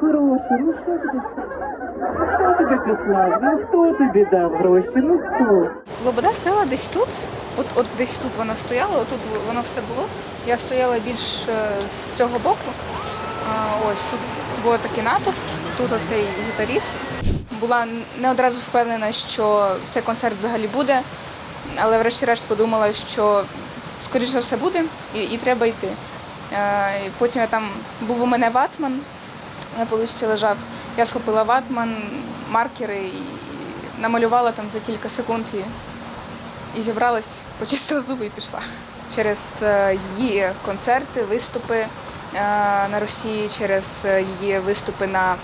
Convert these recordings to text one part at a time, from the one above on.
хороший, ну що тобі сказати? Хто тобі послав? Ну хто тобі дав гроші? Ну хто? Лобода стояла десь тут. От, от десь тут вона стояла, отут воно все було. Я стояла більш е, з цього боку. А, ось тут був такий натовп, тут оцей гітаріст. Була не одразу впевнена, що цей концерт взагалі буде, але врешті-решт подумала, що скоріш за все буде і, і треба йти. Е, потім я там був у мене ватман на поличці лежав. Я схопила ватман, маркери і намалювала там за кілька секунд і, і зібралась, почистила зуби і пішла. Через е, її концерти, виступи е, на Росії, через е, її виступи на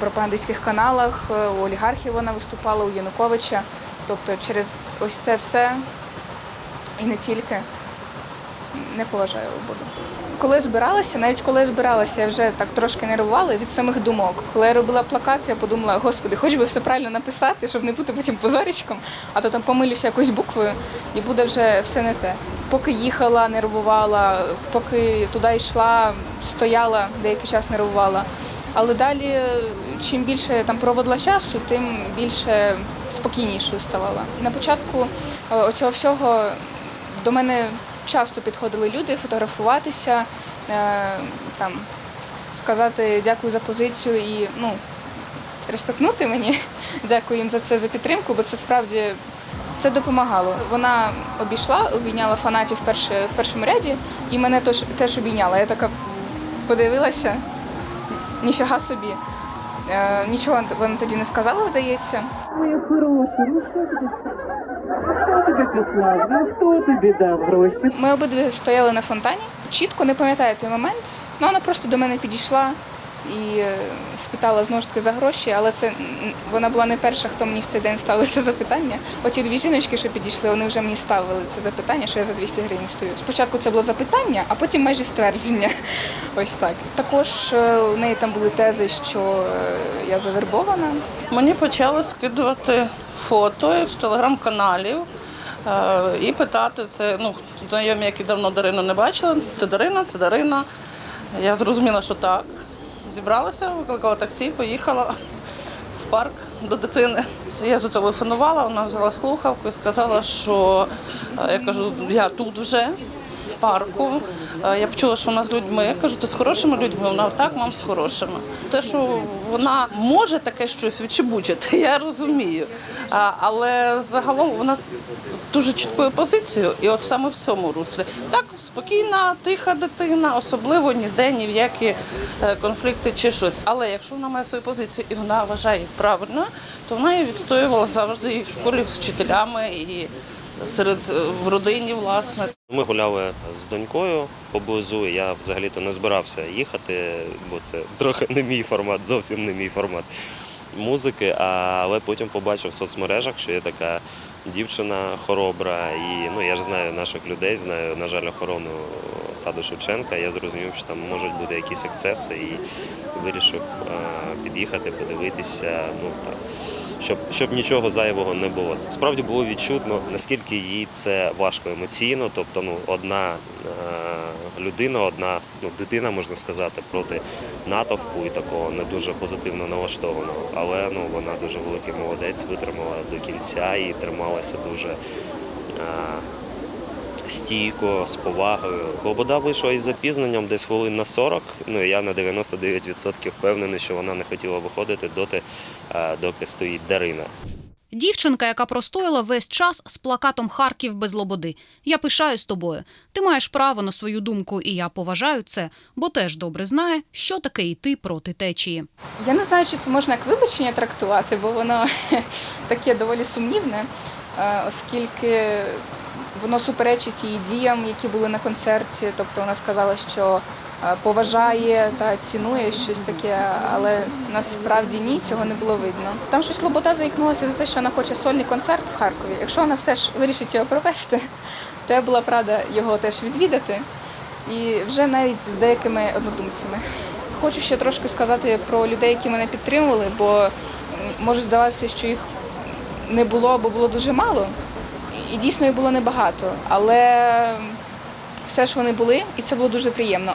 пропагандистських каналах, у олігархів вона виступала, у Януковича. Тобто через ось це все і не тільки не поважаю Лободу. Коли збиралася, навіть коли збиралася, я вже так трошки нервувала від самих думок. Коли я робила плакат, я подумала, господи, хоч би все правильно написати, щоб не бути потім позорічком, а то там помилюся якоюсь буквою і буде вже все не те. Поки їхала, нервувала, поки туди йшла, стояла, деякий час нервувала. Але далі, чим більше там проводила часу, тим більше спокійнішою ставала. На початку е, оцього всього до мене часто підходили люди фотографуватися, е, там, сказати дякую за позицію і ну, респектнути мені. Дякую їм за це за підтримку, бо це справді це допомагало. Вона обійшла, обійняла фанатів в, перше, в першому ряді і мене теж, теж обійняла. Я така подивилася, ніфіга собі. Е, нічого вона тоді не сказала, здається. Моя хороша, ну що тобі послав? Ну хто тобі дав гроші? Ми обидві стояли на фонтані. Чітко не пам'ятаю той момент. Ну, вона просто до мене підійшла і е, спитала знову ж таки за гроші, але це вона була не перша, хто мені в цей день ставив це запитання. Оті дві жіночки, що підійшли, вони вже мені ставили це запитання, що я за 200 гривень стою. Спочатку це було запитання, а потім майже ствердження. Ось так. Також е, у неї там були тези, що е, я завербована. Мені почали скидувати фото з телеграм-каналів і питати це. Ну, знайомі, які давно Дарину не бачили. Це Дарина, це Дарина. Я зрозуміла, що так. Зібралася, викликала таксі, поїхала в парк до дитини. Я зателефонувала, вона взяла слухавку і сказала, що е, я кажу, я тут вже парку. Е, Я почула, що вона з людьми. Я кажу, ти з хорошими людьми? Вона так, мам, з хорошими. Те, що вона може таке щось відчебучити, я розумію. Але загалом вона з дуже чіткою позицією, і от саме в цьому руслі. Так, спокійна, тиха дитина, особливо ніде ні в які е, конфлікти чи щось. Але якщо вона має свою позицію і вона вважає її правильною, то вона її відстоювала завжди і в школі з вчителями, і серед е, в родині, власне. Ми гуляли з донькою поблизу. Я взагалі-то не збирався їхати, бо це трохи не мій формат, зовсім не мій формат музики. Але потім побачив в соцмережах, що є така дівчина хоробра. І ну я ж знаю наших людей, знаю, на жаль, охорону саду Шевченка. Я зрозумів, що там можуть бути якісь ексцеси, і вирішив е, під'їхати, подивитися. Ну так щоб, щоб нічого зайвого не було. Справді було відчутно, наскільки їй це важко емоційно. Тобто, ну, одна е, людина, одна ну, дитина, можна сказати, проти натовпу і такого не дуже позитивно налаштованого. Але ну, вона дуже великий молодець, витримала до кінця і трималася дуже. Стійко, з повагою. Лобода вийшла із запізненням десь хвилин на 40. Ну і я на 99% впевнений, що вона не хотіла виходити доти, е, доки стоїть Дарина. Дівчинка, яка простояла весь час з плакатом Харків без лободи. Я пишаюсь тобою. Ти маєш право на свою думку, і я поважаю це, бо теж добре знає, що таке йти проти течії. Я не знаю, чи це можна як вибачення трактувати, бо воно таке доволі сумнівне, оскільки воно суперечить її діям, які були на концерті. Тобто вона сказала, що е, поважає та цінує щось таке, але насправді ні, цього не було видно. Там щось Лобота заікнулася за те, що вона хоче сольний концерт в Харкові. Якщо вона все ж вирішить його провести, то я була б його теж відвідати. І вже навіть з деякими однодумцями. Хочу ще трошки сказати про людей, які мене підтримували, бо може здаватися, що їх не було або було дуже мало. І дійсно їх було небагато. Але все ж вони були, і це було дуже приємно.